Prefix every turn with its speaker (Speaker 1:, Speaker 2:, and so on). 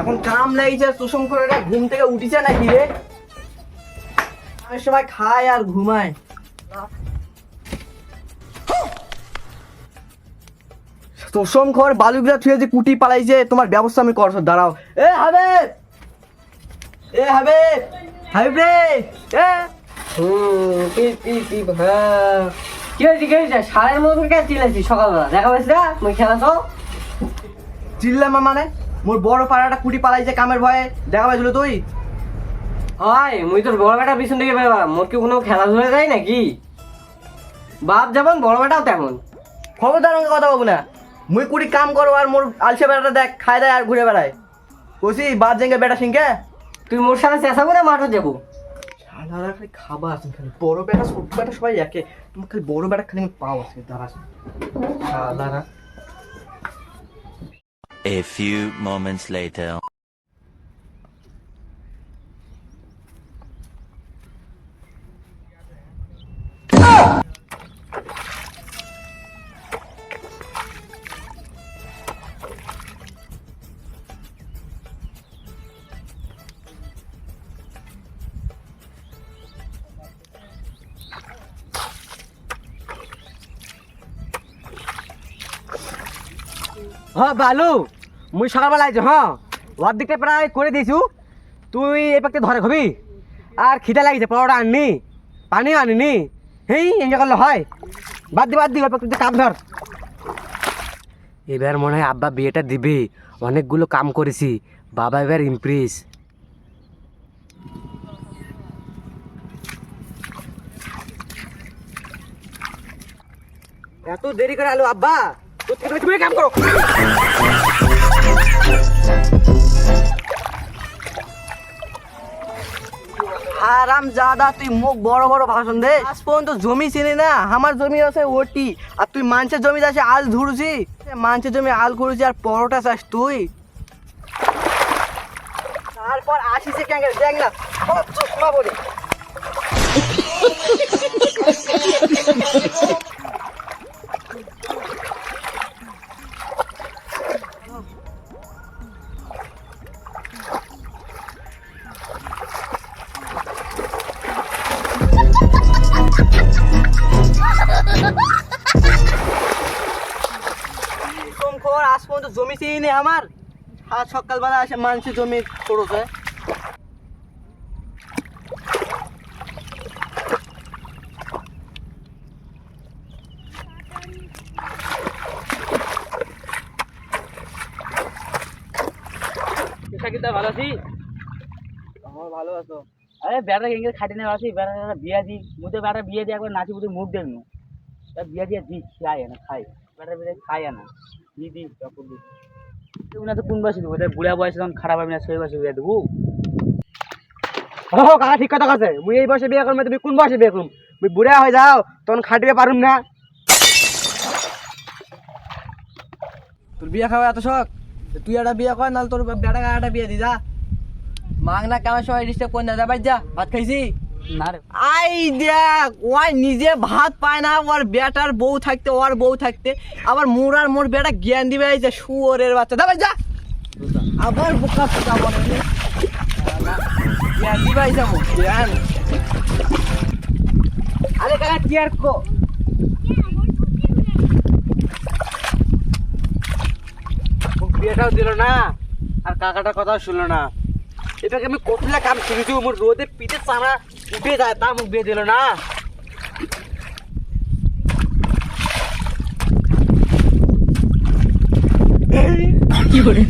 Speaker 1: এখন কাম লাগছে সুষম করে এটা ঘুম থেকে উঠিছে নাকি রে? আমি সময় খায় আর ঘুমায়। তোষম খর বালুগুলা ছুঁয়ে যে কুটি পালাইছে তোমার ব্যবস্থা আমি করছ দাঁড়াও। এ হবে এ হবে হাবিব রে! এ!
Speaker 2: কি হ্যাঁ। কি হয়েছে কি হয়েছে? সারের মতো কে চিলেছি সকালবেলা? দেখা পাইছি না? মুই খেলা তো?
Speaker 1: চিল্লাম মানে? মোর বড় পাড়াটা কুটি পালাইছে কামের ভয়ে দেখা পাইছিল তুই?
Speaker 2: হয় মুই তোর বড় বেটা পিছন থেকে পাইবা মোর কি কোনো খেলাধুলা যায় নাকি? বাপ যেমন বড় বেটাও তেমন।
Speaker 1: খবরদার আমাকে কথা বলব না। মুই কুটি কাম করো আর মোর আলসে বেড়াটা দেখ খায় দেয় আর ঘুরে বেড়ায়। কষি বাদ জেঙ্গে বেটা সিংকে?
Speaker 2: তুই মোর সাথে চেঁচা করে মাঠে যাব?
Speaker 1: শালারা খালি খাবা আছেন খালি। বড় বেটা ছোট বেটা সবাই একে। তোমার খালি বড় বেটা খালি আমি পাও আছে দাঁড়া। শালারা।
Speaker 3: A few moments later.
Speaker 2: हाँ बालू মুই সকালবেলা আইছো হ্যাঁ? ওর দিকটা প্রায় করে দিয়েছু তুই এই পাকতে ধরে খাবি আর খিদা লাগিছে, পরোটা আননি, পানিও আনিনি। হেই, এনজয় করলে হয়। বাদ দি বাদ দি, ওই পাকতে কাপ ধর। এবার মনে হয় আব্বা বিয়েটা দিবে। অনেকগুলো কাম করেছি। বাবা এবার ইমপ্রেস। এত দেরি করে আলো, আব্বা। তুমি কাম করো।
Speaker 1: আরাম জাদা তুই মুখ বড় বড় ভাষণ দে। আজ পর্যন্ত জমি চিনি না, আমার জমি আছে ওটি। আর তুই মানুষের জমি আছে, আল ধুরছি। মানুষের জমি আল করেছি আর পরোটা চাস তুই। তারপর আসিছে কেন দেখ না। চশমা বলি কম খবর আজ পর্যন্ত জমি চিনি নে আমার। আজ সকালবেলা আসে মানুষের জমি করেছে
Speaker 2: ভালো আছি
Speaker 1: আমার ভালো আছো।
Speaker 2: আরে বেড়া খাটি না আছি বেড়া বিয়া দি মুতে বেড়া বিয়ে দিয়ে একবার নাচি মুখ দেন তা বিয়া দিয়ে দি খাই না, খাই। বেড়া বেড়া খাই না দি দি কাপড় দি তো কোন বয়সে দিব? বুড়া বয়সে তখন খারাপ হবে না, সেই বয়সে বিয়ে দেবো। ও, কাকা, ঠিক কথা আছে মুই এই বয়সে বিয়ে করব তুমি কোন বয়সে বিয়ে করুম মুই বুড়া হয়ে যাও, তখন খাটিয়ে পারুম না।
Speaker 1: তোর বিয়ে খাওয়া এত শখ? তুই একটা বিয়ে কর, নাহলে তোর বেটা একটা বিয়ে দি, যা। মাগ না কেমন সময় ডিস্টার্ব করে না যা, ভাত খাইছি। আই দেখ, ওই নিজে ভাত পায় না, ওর বেটার বউ থাকতে, ওর বউ থাকতে। আবার মোর আর মোর বেটা জ্ঞান দিবে, এই যে শুয়োরের বাচ্চা। দা ভাই, যা। আবার বোকা ফোকা বলে জ্ঞান দিবে, এই যাব জ্ঞান।
Speaker 2: আরে কাকা, কি আর কো? বিয়েটাও দিল না, আর কাকাটার কথাও শুনলো না। এটাকে আমি কতটা কাম শিখেছি মোর রোদে পিঠে চানা উঠে যায় তা মুখ দিয়ে দিল না।
Speaker 4: কি করে